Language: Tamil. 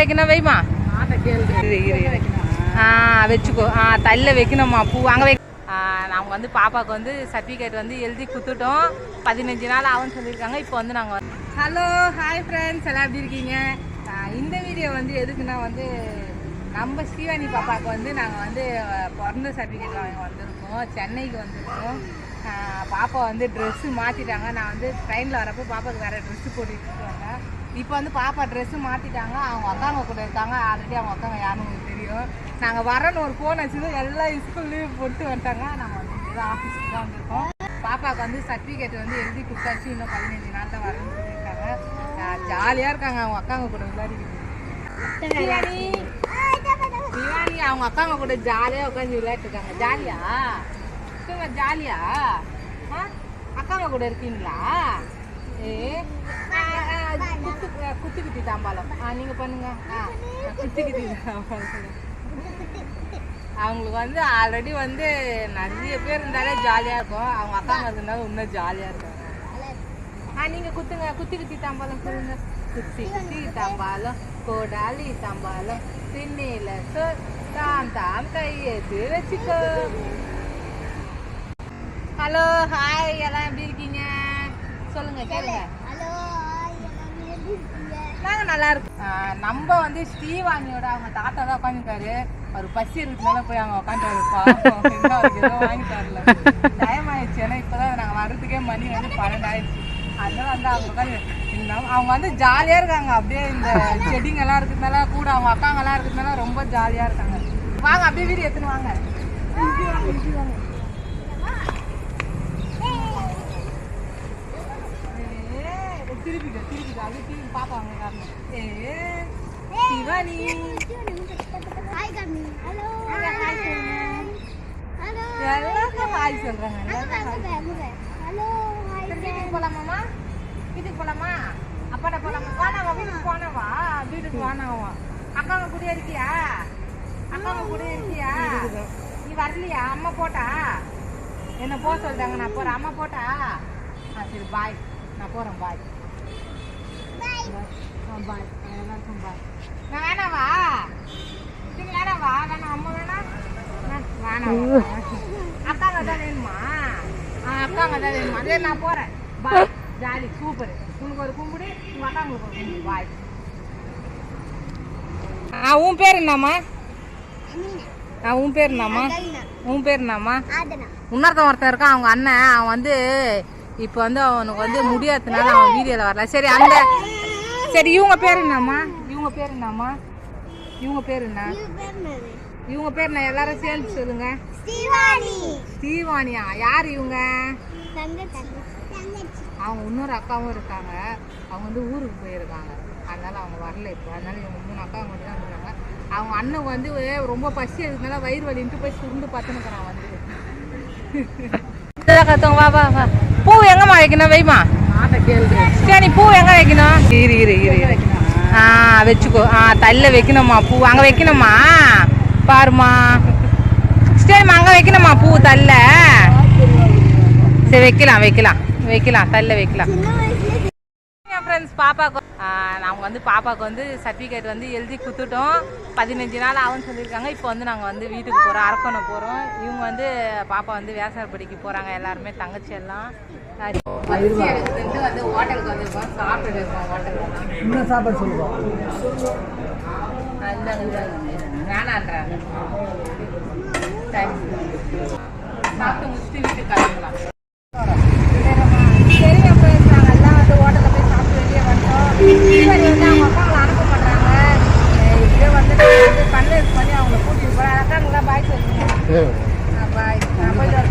வைக்கணும் வைமா ஆ வச்சுக்கோ. ஆ தள்ள வைக்கணும்மா பூ. அங்கே வை நாங்கள் வந்து பாப்பாவுக்கு வந்து சர்டிஃபிகேட் வந்து எழுதி கொடுத்துட்டோம். பதினஞ்சு நாள் ஆகும்னு சொல்லியிருக்காங்க. இப்போ வந்து நாங்கள் ஹலோ ஹாய் ஃப்ரெண்ட்ஸ் எல்லாம் எப்படி இருக்கீங்க? இந்த வீடியோ வந்து எதுக்குன்னா வந்து நம்ம ஸ்ரீவாணி பாப்பாவுக்கு வந்து நாங்கள் வந்து பிறந்த சர்டிஃபிகேட் வாங்க வந்திருக்கோம். சென்னைக்கு வந்திருக்கோம். பாப்பா வந்து ட்ரெஸ்ஸு மாற்றிட்டாங்க நான் வந்து ட்ரெயினில் வரப்போ பாப்பாவுக்கு வேறு ட்ரெஸ்ஸு போட்டுட்டு இருக்காங்க. இப்போ வந்து பாப்பா ட்ரெஸ்ஸு மாற்றிட்டாங்க அவங்க அக்காங்க கூட இருக்காங்க. ஆல்ரெடி அவங்க அக்காங்க யாருன்னு தெரியும். நாங்கள் வரேன்னு ஒரு ஃபோன் வச்சுதான் எல்லா ஸ்கூல் லீவ் போட்டு வந்துட்டாங்க. நாங்கள் வந்து தான் ஆஃபீஸுக்கு தான் வந்திருக்கோம். பாப்பாவுக்கு வந்து சர்டிஃபிகேட் வந்து எழுதி கொடுத்தாச்சு. இன்னும் பதினஞ்சு நாள் தான் வரேன்னு சொல்லியிருக்காங்க. ஜாலியாக இருக்காங்க. அவங்க அக்காங்க கூட விளையாடிக்கிட்டு. சிவானி அவங்க அக்காங்க கூட ஜாலியாக உட்காந்து விளையாட்டுருக்காங்க ஜாலியா இருக்குங்க ஜாலியா? ஆ? அக்காங்க கூட இருக்கீங்களா? ஏ ஆ, குத்து ஆ, தாம்பாலம் ஆ நீங்கள் பண்ணுங்க. ஆ குத்தி தாம்பாலம் அவங்களுக்கு வந்து ஆல்ரெடி வந்து நிறைய பேர் இருந்தாலே ஜாலியாக இருக்கும். அவங்க அக்காங்க இருந்தாலும் இன்னும் ஜாலியாக இருக்கும். ஆ நீங்கள் குத்துங்க. குத்தி குத்தி தாம்பாலம் சொல்லுங்க. குத்தி குத்தி தாம்பாலம் கோடாலி தாம்பாலம் திண்ணையில் சோ தாம் தாம் கையெழுத்து வச்சுக்கோ ஹலோ ஹாய் எல்லாம் எப்படி இருக்கீங்க? சொல்லுங்க கேளுங்க. நாங்க நல்லா இருக்கோம். நம்ம வந்து ஸ்ரீவாணியோட அவங்க தாத்தா தான் உட்காந்துருக்காரு அவர் பசி இருக்கிறதுனால போய் அவங்க உட்காந்துருப்பா வாங்கி தரல. டைம் ஆயிடுச்சு. ஏன்னா இப்போதான் நாங்கள் வர்றதுக்கே மணி வந்து பன்னெண்டு ஆயிடுச்சு. அதனால வந்து அவங்க உட்காந்து அவங்க வந்து ஜாலியாக இருக்காங்க. அப்படியே இந்த செடிங்கெல்லாம் இருக்கிறதுனால கூட அவங்க அக்காங்கெல்லாம் இருக்கிறதுனால ரொம்ப ஜாலியாக இருக்காங்க. வாங்க அப்படியே வீடு எடுத்துன்னு வாங்க. வாங்க, இப்படி வாங்க. ஏய், திருப்பிக்க திருப்பிக்க அப்படியே திருப்பி பாப்பா அவங்க காரணம் ஏ சிவானி எல்லாருக்கும் ஹாய். சொல்றாங்க. எல்லாருக்கும். சரி, வீட்டுக்கு போலாமாம்மா வீட்டுக்கு போலாமா? அப்பாட்ட போலாமா? வானாவா வீட்டுக்கு போனவா வீட்டுக்கு வானாவா அக்காங்க கூட இருக்கியா? அக்காங்க கூட இருக்கியா? நீ வரலையா? அம்மா போட்டா? என்ன போக சொல்லிட்டாங்க நான் போறேன். அம்மா போட்டா? சரி பாய் நான் போறேன் பாய் பாய் எல்லாருக்கும் பாய் நான் வேணாவா வேணாம் அம்மா அக்காங்க தான் வேணுமா? அக்காங்க தான் வேணுமா? அதே நான் போறேன். Bye jolly super. உனக்கு ஒரு கும்பிடு உங்க அக்காங்களுக்கு ஒரு கும்பிடு. பாய் ஆ உன் பேர் என்னம்மா? ஆ உன் பேர் என்னம்மா? உன் பேர் என்னம்மா? இன்னொருத்தன் ஒருத்தன் இருக்கான் அவங்க அண்ணன். அவன் வந்து இப்போ வந்து அவனுக்கு வந்து முடியாததுனால அவன் வீடியோவில் வரல. சரி அந்த சரி இவங்க பேர் என்னம்மா? இவங்க பேர் என்னம்மா? இவங்க பேர் என்ன? இவங்க பேர் என்ன? எல்லாரும் சேர்ந்து சொல்லுங்க. ஸ்ரீவாணியா? யார் இவங்க? அவங்க இன்னொரு அக்காவும் இருக்காங்க. அவங்க வந்து ஊருக்கு போயிருக்காங்க. அதனால அவங்க வரல இப்போ. அதனால இவங்க மூணு அக்கா மட்டும் தான் இருக்காங்க. அவங்க அண்ணன் வந்து ரொம்ப பசி எடுக்கிறதுனால வயிறு வலின்ட்டு போய் சுருந்து பார்த்துனுக்குறான் வந்து. கத்தவங்க வா வா வா. பூ எங்கம்மா வைக்கணும்? வைமா சரி பூ எங்க வைக்கணும்? இரு இரு இரு. ஆ வச்சுக்கோ. ஆ தள்ள வைக்கணும்மா பூ? அங்கே வைக்கணுமா? பாருமா சரிம்மா அங்கே வைக்கணுமா பூ தள்ள சரி வைக்கலாம் வைக்கலாம். வைக்கலாம் தள்ள வைக்கலாம். பாப்பாவுக்கு நாங்கள் வந்து பாப்பாவுக்கு வந்து சர்டிஃபிகேட் வந்து எழுதி கொடுத்துட்டோம். பதினஞ்சு நாள் ஆகும்னு சொல்லியிருக்காங்க. இப்போ வந்து நாங்கள் வந்து வீட்டுக்கு போகிறோம் அரக்கணம் போகிறோம் இவங்க வந்து பாப்பா வந்து வியாசாரப்படிக்கு போகிறாங்க எல்லாருமே தங்கச்சி எல்லாம். வந்து ஹோட்டலுக்கு வந்திருக்கோம். சாப்பிட்டு இருக்கோம் ஹோட்டலில் என்ன சாப்பாடு சொல்லுவோம்? வேணான்றாங்க சாப்பிட்டு முடிச்சுட்டு வீட்டுக்கு கிளம்பலாம். બાય